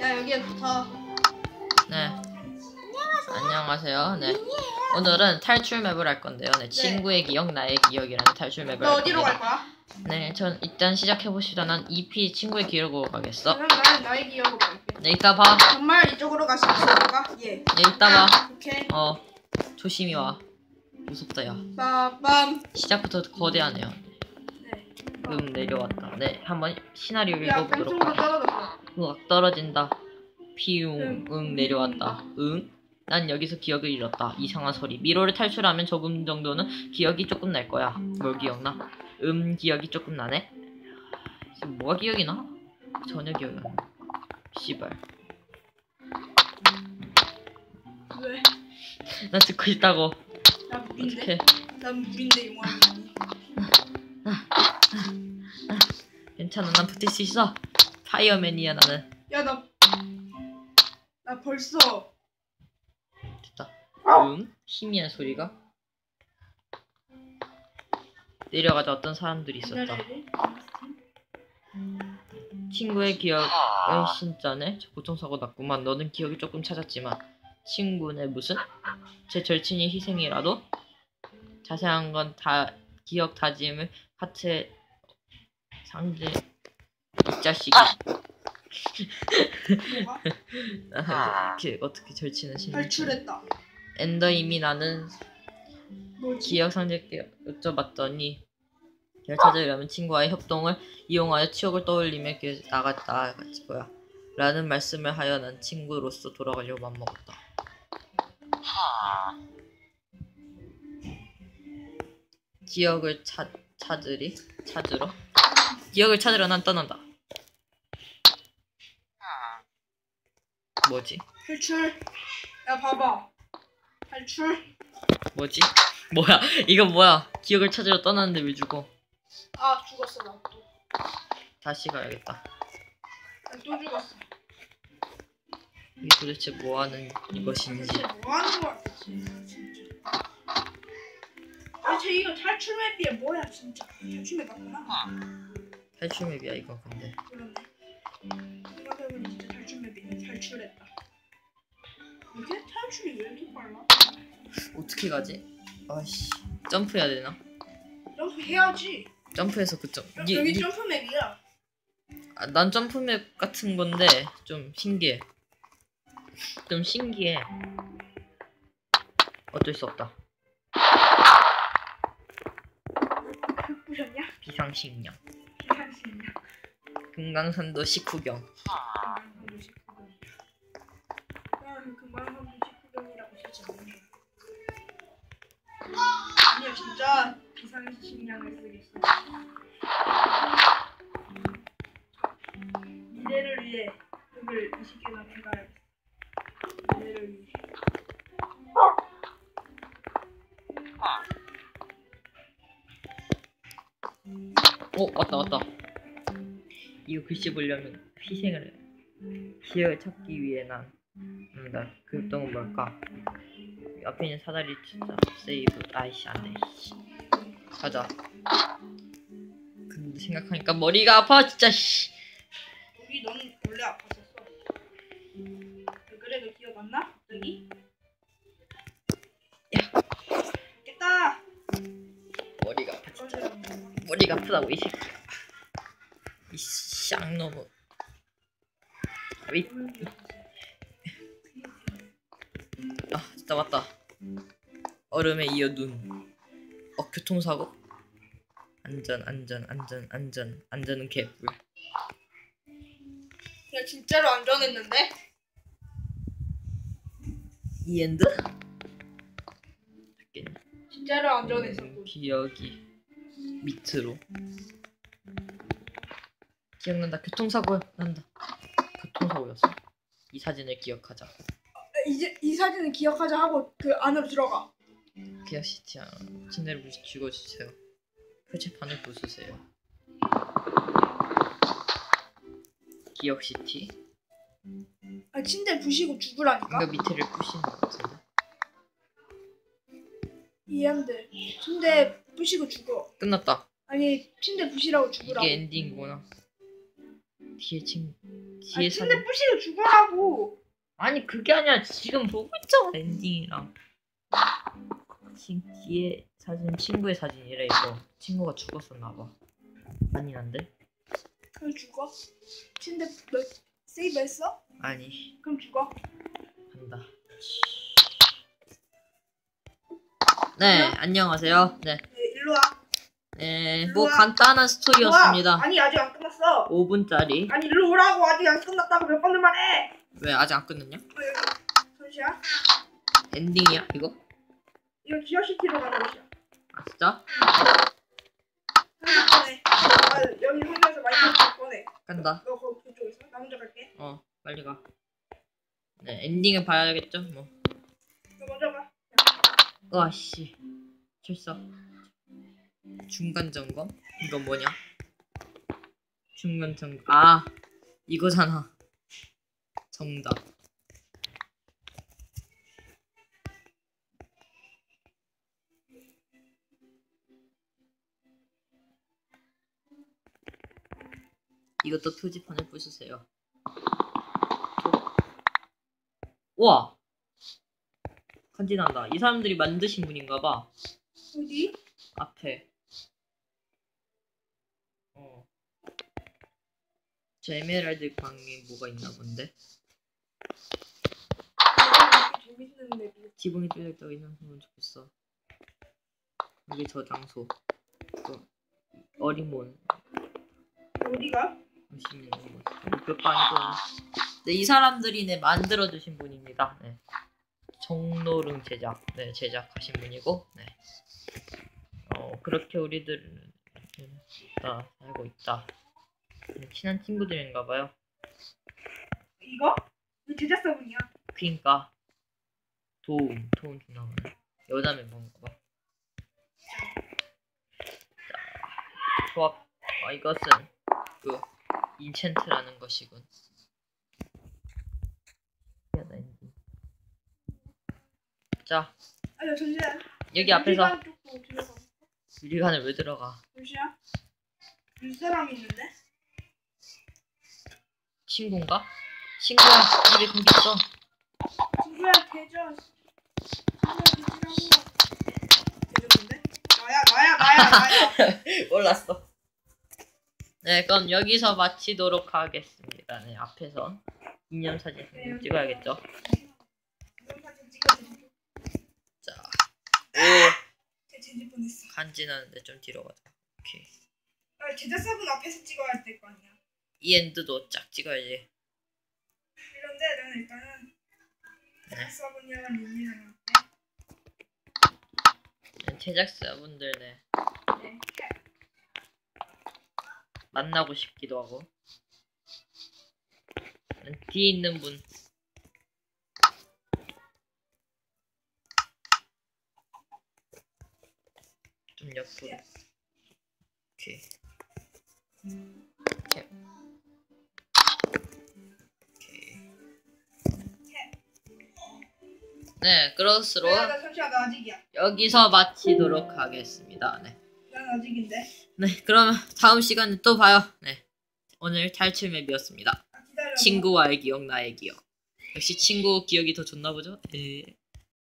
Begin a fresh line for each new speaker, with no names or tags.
야 여기에 붙어.
네. 안녕하세요. 네. 오늘은 탈출 맵을 할 건데요. 네. 친구의 기억, 나의 기억이라는 탈출 맵을
너
할
어디로
겁니다.
갈 거야?
네, 전 일단 시작해 봅시다. 난 EP 친구의 기억으로 가겠어.
그럼 나는 나의 기억으로 갈게.
네, 이따 봐.
정말 이쪽으로 가시겠습니까? 예.
네, 이따 봐.
오케이.
어, 조심히 와. 무섭다, 야.
빠밤.
시작부터 거대하네요.
네.
음, 내려왔다. 네, 한번 시나리오
야
읽어보도록 할게요.
떨어졌어.
으악, 떨어진다. 피웅,
응.
응, 내려왔다. 응? 난 여기서 기억을 잃었다. 이상한 소리. 미로를 탈출하면 조금 정도는 기억이 조금 날 거야. 뭘 기억나? 음, 기억이 조금 나네? 지금 뭐가 기억이 나? 전혀 기억이 안 나. 씨발.
왜?
나 듣고 있다고.
나 물인데.
어떡해.
난 물인데 용암이.
괜찮아. 난 버틸 수 있어. 파이어맨이야, 나는.
야 나 나 벌써
됐다. 응? 희미한 소리가? 내려가자 어떤 사람들이 있었다. 친구의 기억은 진짜네. 저 교통사고 났구만. 너는 기억이 조금 찾았지만 친구네 무슨? 제 절친이 희생이라도 자세한 건 다 기억 다짐을 하체 상대 이 자식이
뭐가?
어떻게 어떻게 절친은 신이
탈출했다.
엔더 이미 나는? 기억 상자께 여쭤봤더니 기억 찾으려면 친구와의 협동을 이용하여 추억을 떠올리며 길 나갔다 거야. 라는 말씀을 하여 난 친구로서 돌아가려고 맘먹었다. 기억을 찾 찾으리 찾으러 기억을 찾으러 난 떠난다. 뭐지?
탈출. 야 봐봐. 탈출.
뭐지? 뭐야? 이거 뭐야? 기억을 찾으러 떠났는데 왜 죽어?
아 죽었어 나 또.
다시 가야겠다.
나또 죽었어.
이게 도대체 뭐 하는 이것인지.
대체 뭐 하는 거야 대체 진짜. 대체 이거 탈출 맵이야 뭐야 진짜. 탈출 맵 맞구나.
탈출 맵이야 이거 근데. 어떻게 가지? 아씨 점프해야 되나?
점프 해야지.
점프해서 그점. 니,
여기
니,
점프 맵이야.
아, 난 점프 맵 같은 건데 좀 신기해. 좀 신기해. 어쩔 수 없다.
흙 부셨냐?
비상식량.
비상식이냐?
금강산도 식후경.
금방산도 식후경이야. 나는 금방산도 식후경이라고 쓰지 않는 진짜 비상식량을 쓰겠어. 미래를 위해 흙을 20개나 해가야겠어. 미래를 위해.
어 왔다 왔다. 이거 글씨 보려면 희생을 해. 기억을 찾기 위해 난. 음, 나그 활동은 뭘까? 앞에 있는 사다리 진짜 세이브. 아이씨 안돼. 씨. 가자. 근데 생각하니까 머리가 아파 진짜. 씨.
여기 넌 원래 아팠었어. 왜 그래 너 기억 안 나? 여기?
야.
됐다.
머리가 아파 진짜. 머리가 아프다고 이 새끼. 이 쌍놈은. 위. 아 진짜 맞다. 얼음에 이어 눈. 어 교통사고? 안전 안전 안전 안전 안전은 개뿔.
야 진짜로 안전했는데?
이 엔드? 됐겠네.
진짜로 안전했어.
기억이 밑으로. 기억난다. 교통사고 난다. 교통사고였어. 이 사진을 기억하자.
이제 이 사진을 기억하자 하고 그 안으로 들어가.
기억 시티야. 침대를 부시 죽어주세요. 표지판을 부수세요. 기억 시티.
아 침대 부시고 죽으라니까.
밑에를 부시는 것 같은데.
이해한데. 침대 부시고 죽어.
끝났다.
아니 침대 부시라고 죽으라고.
이게 엔딩이구나. 뒤에 친 뒤에
아니
사진
침대 부시고 죽어라고.
아니 그게 아니라 지금 보고 있잖아 엔딩이랑 지금 뒤에 사진 친구의 사진이래 이거 친구가 죽었었나 봐 아니란데
그럼 죽어. 침대 너 세이브했어?
아니
그럼 죽어.
간다 네 안녕하세요
네 일로 와.
네네뭐
우와.
간단한
일로 와.
스토리였습니다
아니 아직 안 끝났어.
5분짜리
아니 일로 오라고 아직 안 끝났다고 몇 번을 말해.
왜 아직 안 끝났냐
어, 여기. 잠시야.
엔딩이야 이거
이거 기어시티로 가는 곳이야.
아 진짜
꺼내. 아 여기 혼자서 마이크로폰 꺼내.
간다
너 거기 그쪽에 있어? 나 혼자 갈게.
어 빨리 가 네 엔딩을 봐야겠죠 뭐
너 먼저 가.
와씨 철사 중간 점검? 이거 뭐냐? 중간 점검. 아 이거잖아. 정답. 이것도 표지판을 부수세요. 우와! 간지난다. 이 사람들이 만드신 분인가봐.
어디?
앞에. 어. 저 에메랄드 광이 뭐가 있나 본데? 지붕이 뚫려 있다고 있으면 좋겠어. 여기 저 장소. 그 어리몬.
어디가?
열심히 있는 거. 몇방이고 네, 이 사람들이 네, 만들어주신 분입니다. 네. 정노릉 제작. 네, 제작하신 분이고, 네. 어, 그렇게 우리들 은다 살고 있다. 네, 친한 친구들인가 봐요.
이거? 이거 제작사분이야.
그니까 도움 도움 주나 보네 여자 멤버인가 봐 자, 조합 아, 이것은 그 인챈트라는 것이군. 자
아니.
여기 앞에서 유리관을 왜 들어가
잠시만. 윗사람 있는데?
친구인가? 친구야 우리 거기 있어
친구야 대전. 친구야 대전하고. 대전인데? 나야 나야 나야 나야.
몰랐어 네 그럼 여기서 마치도록 하겠습니다 네 앞에서 기념사진 좀 찍어야겠죠. 자, 오,
제 제집 보냈어.
간지나는데 좀 뒤로 가자. 오케이.
아 제작사분 앞에서 찍어야 될 거 아니야.
이 엔드도 쫙 찍어야지.
이런데 나는 일단은
네.
제작사분이랑
네, 제작사분들 네
네.
만나고 싶기도 하고. 네, 뒤에 있는 분. 좀 옆으로. 오케이. 오케이. 오케이. 네, 그것으로
야, 나 잠시만 나 아직이야.
여기서 마치도록 하겠습니다. 네.
난 아직인데.
네, 그러면 다음 시간에 또 봐요. 네. 오늘 탈출 맵이었습니다.
아, 기다려.
친구와의 기억, 나의 기억. 역시 친구 기억이 더 좋나 보죠? 예.